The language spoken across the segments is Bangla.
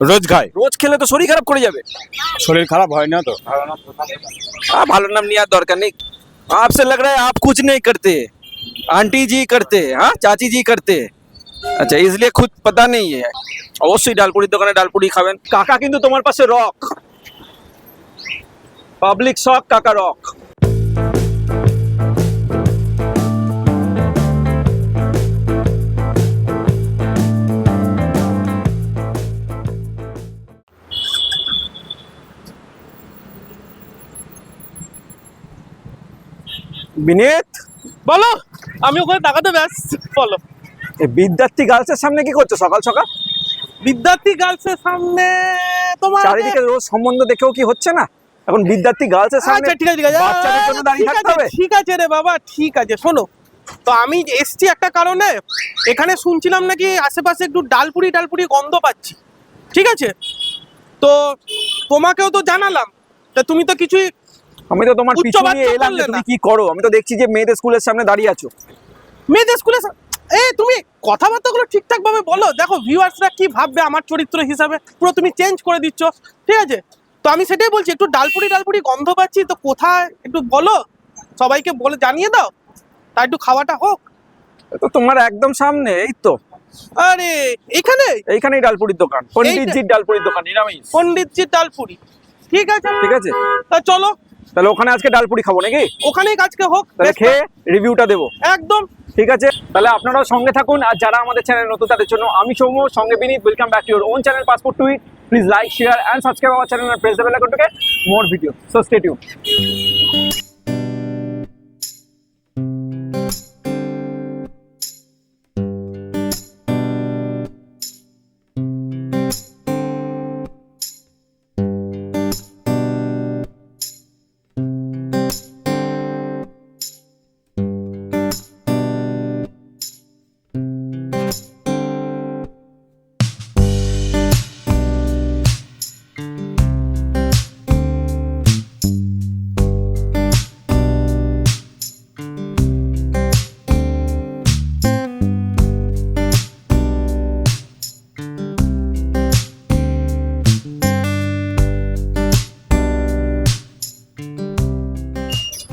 রোজ খাই রোজ খেলে তো শরীর খারাপ করে যাবে শরীর খারাপ হয় না তো हाँ भालो नाम नहीं याद दरकार नहीं आपसे लग रहा है आप कुछ नहीं करते आंटी जी करते हाँ चाची जी करते আচ্ছা इसलिए खुद पता नहीं है অবশ্যই ডালপুরির দোকানে ডালপুরি খাবেন কাকা কিন্তু তোমার পাশে রক পাবলিক শক কাকা রক বিনীত। বলো আমি ওখানে তাকাতে ব্যাস বলো। এই বিদ্যার্থী গার্লসের সামনে কি করছ সকাল সকাল? বিদ্যার্থী গার্লসের সামনে তোমার চারিদিকে রোজ সম্বন্ধ দেখেও কি হচ্ছে না? এখন বিদ্যার্থী গার্লসের সামনে আচ্ছা ঠিক আছে ঠিক আছে। বাচ্চাদের জন্য দাঁড়িয়ে থাকতে হবে। ঠিক আছে রে বাবা ঠিক আছে শোনো। তো আমি এসছি একটা কারণে এখানে শুনছিলাম নাকি আশেপাশে একটু ডালপুরি ডালপুরি গন্ধ পাচ্ছি ঠিক আছে? তো তোমাকেও তো জানালাম তা তুমি তো কিছুই আমি তো তোমার উচ্চ পিছু নিয়ে এলাম তুমি কি করো? আমি তো দেখছি যে মেয়েদের স্কুলের সামনে দাঁড়িয়ে আছো। মেয়েদের স্কুলে এ তুমি কথাবার্তাগুলো ঠিকঠাক ভাবে বলো। দেখো ভিউয়ার্সরা কি ভাববে আমার চরিত্র হিসাবে? পুরো তুমি চেঞ্জ করে দিচ্ছ। ঠিক আছে? তো আমি সেটাই বলছি একটু ডালপুরি ডালপুরি গন্ধ পাচ্ছি তো কোথায়? একটু বলো। সবাইকে বলে জানিয়ে দাও। তা একটু খাওয়াটা হোক। তো তোমার একদম সামনে এই তো। আরে এখানে এইখানেই ডালপুরির দোকান। পণ্ডিতজির ডালপুরির দোকান নিরামিষ। পণ্ডিতজির ডালপুরি। ঠিক আছে? ঠিক আছে? তা চলো। তাহলে ওখানে আজকে ডালপুরি খাব নাকি? ওখানেই আজকে হোক তাহলে খেয়ে রিভিউটা দেবো। একদম। ঠিক আছে? তাহলে আপনারাও সঙ্গে থাকুন আর যারা আমাদের চ্যানেল নতুন তাদের জন্য আমি সৌম সঙ্গে Binit welcome back to your own channel passport to eat please like share and subscribe our channel press দেবেন more video so so stay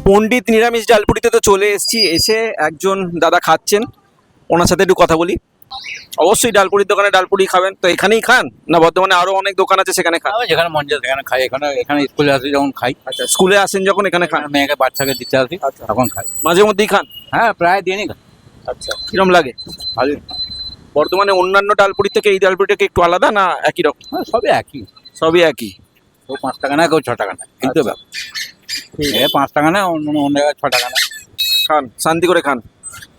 পণ্ডিত নিরামিষ ডালপুরিতে তো চলে এসেছি। এসে একজন দাদা খাচ্ছেন। ওনার সাথে একটু কথা বলি। অবশ্যই ডালপুরির দোকানে ডালপুরি খাবেন। তো এখানেই খান? না বর্তমানে আরও অনেক দোকান আছে সেখানে খান? যেখানে মন যায় সেখানে খাই। এখানে এখানে স্কুলে আসি যখন খাই। আচ্ছা স্কুলে আসেন যখন এখানে খান? মেয়েকে বাচ্চাকে দিতে আসি আচ্ছা। তখন খাই। মাঝে মধ্যেই খান? হ্যাঁ প্রায় দিনই খাই। আচ্ছা কিরম লাগে? ভালো। বর্তমানে অন্যান্য ডালপুরি থেকে এই ডালপুরিটাকে একটু আলাদা না একই রকম? সবই একই। সবই একই। কেউ পাঁচ টাকা না কেউ ছ টাকা না কিন্তু আচ্ছা। ব্যাপার। এ পাঁচ টাকা না অন্য অন্য জায়গায় ছ টাকা না। খান শান্তি করে খান।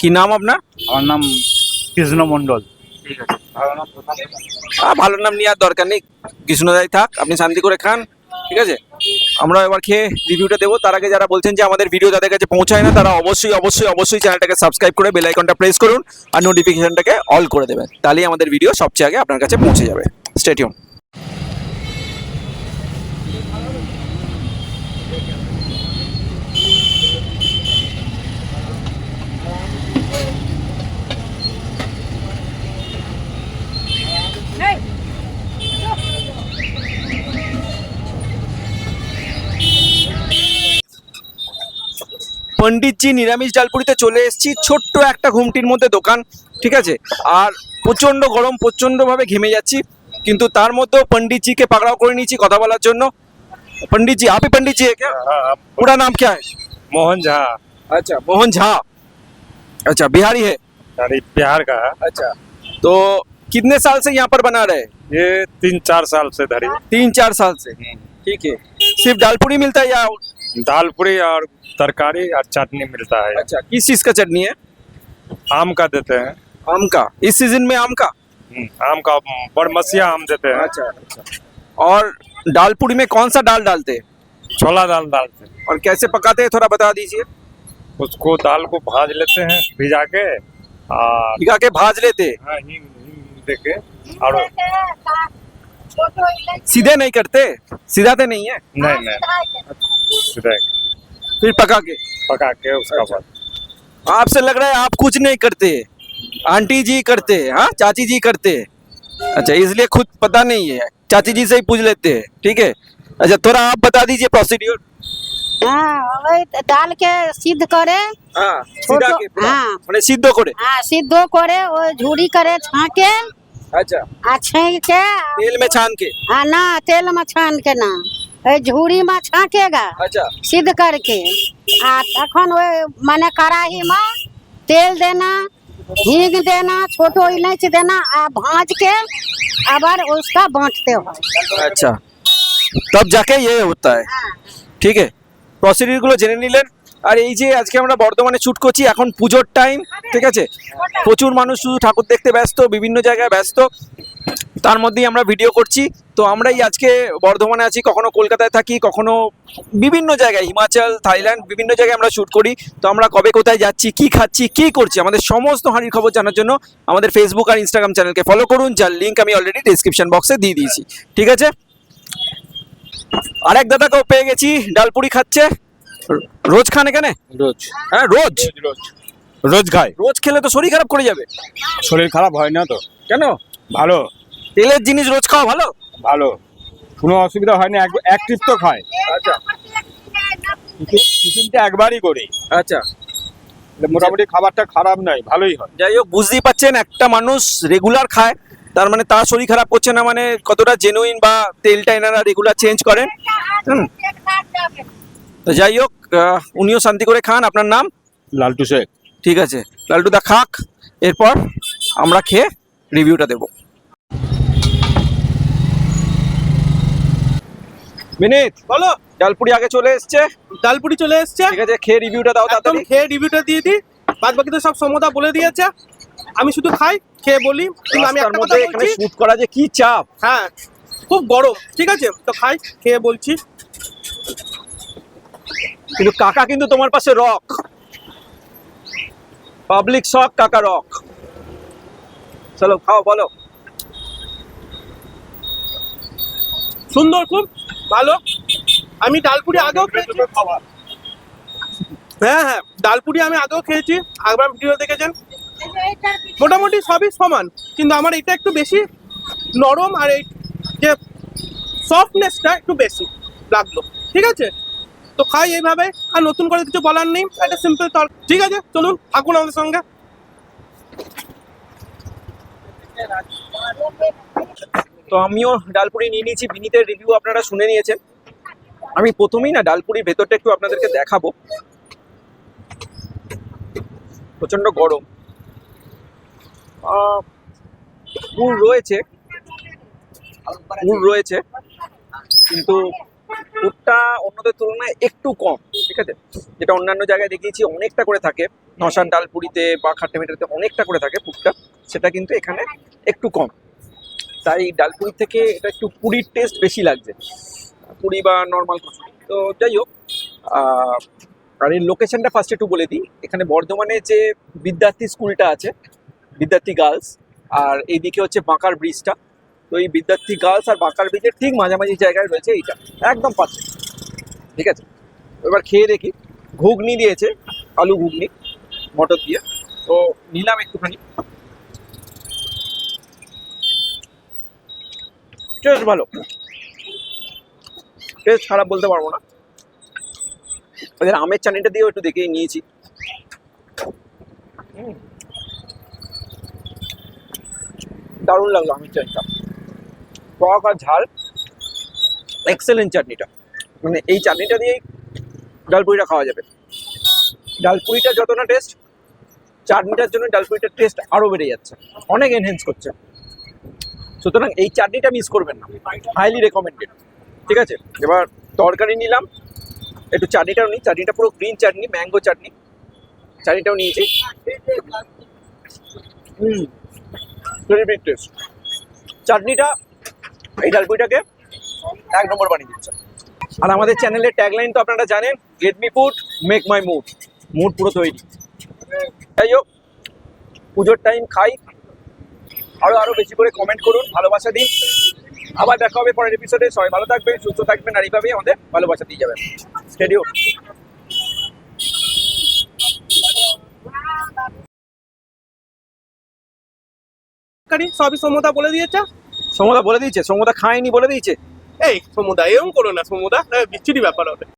কি নাম আপনার? আমার নাম কৃষ্ণ মণ্ডল। আছে। ভালো নাম নেওয়ার দরকার নেই। কৃষ্ণদাই থাক আপনি শান্তি করে খান। ঠিক আছে? আমরা এবার খেয়ে রিভিউটা দেবো। তার আগে যারা বলছেন যে আমাদের ভিডিও তাদের কাছে পৌঁছায় না তারা অবশ্যই অবশ্যই অবশ্যই চ্যানেলটাকে সাবস্ক্রাইব করে বেল আইকনটা প্রেস করুন আর নোটিফিকেশনটাকে অল করে দেবেন। তাহলেই আমাদের ভিডিও সবচেয়ে আগে আপনার কাছে পৌঁছে যাবে। স্টেডিয়াম পণ্ডিতজি নিরামিষ ডালপুরিতে চলে এসেছি ছোট্ট একটা ঘুমটির মধ্যে দোকান ঠিক আছে আর প্রচন্ড গরম প্রচন্ডভাবে ঘেমে যাচ্ছি কিন্তু তার মধ্যেও पंडित কে পাকড়াও করে নিয়েছি কথা বলার জন্য पंडित जी आप ही पंडित जी है क्या पूरा नाम क्या है मोहन झा अच्छा मोहन झा अच्छा बिहारी है अरे बिहार का है अच्छा तो कितने साल से यहाँ पर बना रहे हैं? ये तीन चार साल से धरी तीन चार साल से ठीक है सिर्फ दालपूरी मिलता है या दाल पूरी और तरकारी और चटनी मिलता है। अच्छा किस चीज़ का चटनी है? आम का देते हैं। आम का? इस सीज़न में आम का? हम्म, आम का बड़मसिया आम देते हैं। अच्छा अच्छा। और दालपूरी में कौन सा दाल डालते हैं? छोला दाल डालते हैं। और कैसे पकाते हैं थोड़ा बता दीजिए। उसको दाल को भाज लेते हैं भिजा के और भिगा के भाज लेते हैं? हाँ, हींग हींग दे और सीधे नहीं करते। सीधा तो नहीं है? नहीं नहीं। सीधे फिर पका के पका के उसका बाद आपसे लग रहा है आप कुछ नहीं करते आंटी जी करते हाँ चाची जी करते अच्छा इसलिए खुद पता नहीं है चाची जी से ही पूछ लेते हैं ठीक है अच्छा थोड़ा आप बता दीजिए प्रोसीड्यूर হ্যাঁ ওই ডাল কে সিদ্ধ করে हाँ सीधा सीधा के के पूरा। हाँ। मैंने सिद्ध करे হ্যাঁ সিদ্ধ করে ওই ঝুড়ি করে ছাঁকে अच्छा আর ছেঁকে तेल में छान के हाँ ना तेल में छान के ना ঝুড়ি में छाकेगा अच्छा सिद्ध करके आ तखन वो माने कड़ाही में तेल देना হিং দেনা ছোট ইলাইচ দেনা আর ভাঁজকে আবার उसका बांटते হয়। আচ্ছা। তব যাকে ইয়ে হতা হয়। হ্যাঁ। ঠিক আছে প্রসিডিউরগুলো জেনে নিলেন। আর এই যে আজকে আমরা বর্তমানে শুট করছি এখন পুজোর টাইম ঠিক আছে? প্রচুর মানুষ শুধু ঠাকুর দেখতে ব্যস্ত বিভিন্ন জায়গায় ব্যস্ত। তার মধ্যেই আমরা ভিডিও করছি। তো আমরাই আজকে বর্ধমানে আছি কখনো কলকাতায় থাকি কখনো বিভিন্ন জায়গায় হিমাচল থাইল্যান্ড বিভিন্ন জায়গায় আমরা শ্যুট করি। তো আমরা কবে কোথায় যাচ্ছি কি খাচ্ছি কি করছি আমাদের সমস্ত হাঁড়ির খবর জানার জন্য আমাদের ফেসবুক আর ইনস্টাগ্রাম চ্যানেলকে ফলো করুন যার লিঙ্ক আমি অলরেডি ডিসক্রিপশন বক্সে দিয়ে দিয়েছি। ঠিক আছে? আরেক দাদাকেও পেয়ে গেছি ডালপুরি খাচ্ছে। রোজ খান এখানে? রোজ। হ্যাঁ রোজ রোজ। রোজ খায়। রোজ খেলে তো শরীর খারাপ করে যাবে। শরীর খারাপ হয় না তো। কেন? ভালো। তেলের জিনিস রোজ খাওয়া ভালো? ভালো। কোনো অসুবিধা হয় না এক- ট্রিপ তো খায়। আচ্ছা। টিফিনটা একবারই করি। আচ্ছা। মোটামুটি খাবারটা খারাপ নয় ভালোই হয়। যাই হোক বুঝতেই পাচ্ছেন একটা মানুষ রেগুলার খায় তার মানে তার শরীর খারাপ করছে না মানে কতটা জেনুইন বা তেলটা এনারা রেগুলার চেঞ্জ করেন। হুম। তো যাই হোক উনিও শান্তি করে খান। আপনার নাম? লালটু শেখ। ঠিক আছে। লালটু দা খাক। এরপর আমরা খেয়ে রিভিউটা দেব। মিনিট। বলো। ডালপুরি আগে চলে এসছে। ডালপুরি চলে এসছে। ঠিক আছে খেয়ে রিভিউটা দাও তাড়াতাড়ি। খেয়ে রিভিউটা দিয়ে দিই। বাদ বাকি তো সব সমতা বলে দিয়েছে। আমি শুধু খাই খেয়ে বলি। কিন্তু আমি একটা কথা এখানে শুট করা যে কি চাপ। হ্যাঁ খুব গরম। ঠিক আছে তো খাই খেয়ে বলছি। কিন্তু কাকা কিন্তু তোমার পাশে রক পাবলিক শক কাকা রক চলো খাও বলো। সুন্দর খুব ভালো? আমি ডালপুরি আগেও খেয়েছি। হ্যাঁ হ্যাঁ ডালপুরি আমি আগেও খেয়েছি। আগবার ভিডিও দেখেছেন? মোটামুটি সবই সমান কিন্তু আমার এটা একটু বেশি নরম আর এই যে সফটনেসটা একটু বেশি লাগল। ঠিক আছে? তো খাই এইভাবে আর নতুন করে কিছু বলার নেই একটা সিম্পল তল ঠিক আছে চলুন থাকুন আমাদের সঙ্গে। তো আমিও ডালপুরি নিয়ে নিয়েছি। বিনীতের রিভিউ আপনারা শুনে নিয়েছেন। আমি প্রথমেই না ডালপুরির ভেতরটা একটু আপনাদেরকে দেখাবো। প্রচণ্ড গরম। পুর রয়েছে। পুর রয়েছে। কিন্তু পুরটা অন্যদের তুলনায় একটু কম, ঠিক আছে? যেটা অন্যান্য জায়গায় দেখিয়েছি, অনেকটা করে থাকে। নশান ডালপুরিতে বা খাট্টা অনেকটা করে থাকে পুরটা। সেটা কিন্তু এখানে একটু কম। তাই ডালপুরি থেকে এটা একটু পুরীর টেস্ট বেশি লাগছে। পুরি বা নর্মাল কচুরি তো যাই হোক আর এর লোকেশনটা ফার্স্ট একটু বলে দিই। এখানে বর্ধমানে যে বিদ্যার্থী স্কুলটা আছে, বিদ্যার্থী গার্লস আর এইদিকে হচ্ছে বাঁকার ব্রিজটা তো এই বিদ্যার্থী গার্লস আর বাঁকার ব্রিজের ঠিক মাঝামাঝি জায়গায় রয়েছে এইটা। একদম পাশে। ঠিক আছে? এবার খেয়ে দেখি। ঘুগনি দিয়েছে, আলু ঘুগনি, মটর দিয়ে। তো নিলাম একটুখানি। টেস্ট ভালো। টেস্ট খারাপ বলতে পারব না। এদের আমের চাটনিটা দিয়েও একটু দেখে নিয়েছি। দারুণ লাগল আমের চাটনিটা। টক আর ঝাল। এক্সেলেন্ট চাটনিটা। মানে এই চাটনিটা দিয়েই ডালপুরিটা খাওয়া যাবে। ডালপুরিটা যত না টেস্ট চাটনিটার জন্য ডালপুরিটার টেস্ট আরও বেড়ে যাচ্ছে। অনেক এনহেন্স করছে। সুতরাং এই চাটনিটা মিস করবেন না। হাইলি রেকমেন্ডেড ঠিক আছে? এবার তরকারি নিলাম। একটু চাটনিটাও নিই। চাটনিটা পুরো গ্রিন চাটনি ম্যাঙ্গো চাটনি। চাটনিটাও নিয়েছি। হুম টেস্ট চাটনিটা এই ডালপুরিটাকে এক নম্বর বানিয়ে দিচ্ছে। আর আমাদের চ্যানেলের ট্যাগলাইন তো আপনারা জানেন get me food make my mood mood পুরো তৈরি। যাই হোক, পুজোর টাইম খাই। আরও আরও বেশি করে কমেন্ট করুন ভালোবাসা দিন। আবার দেখা হবে পরের এপিসোডে সবাই ভালো থাকবেন সুস্থ থাকবেন আর এইভাবেই আমাদের ভালোবাসা দিয়ে যাবেন। স্টেডিও সবই সমতা বলে দিয়েছে? সমুদা বলে দিয়েছে সমুদা খায়নি বলে দিয়েছে। এই সমুদা এরকম করো না সমুদা বিচ্ছিরি ব্যাপার হবে।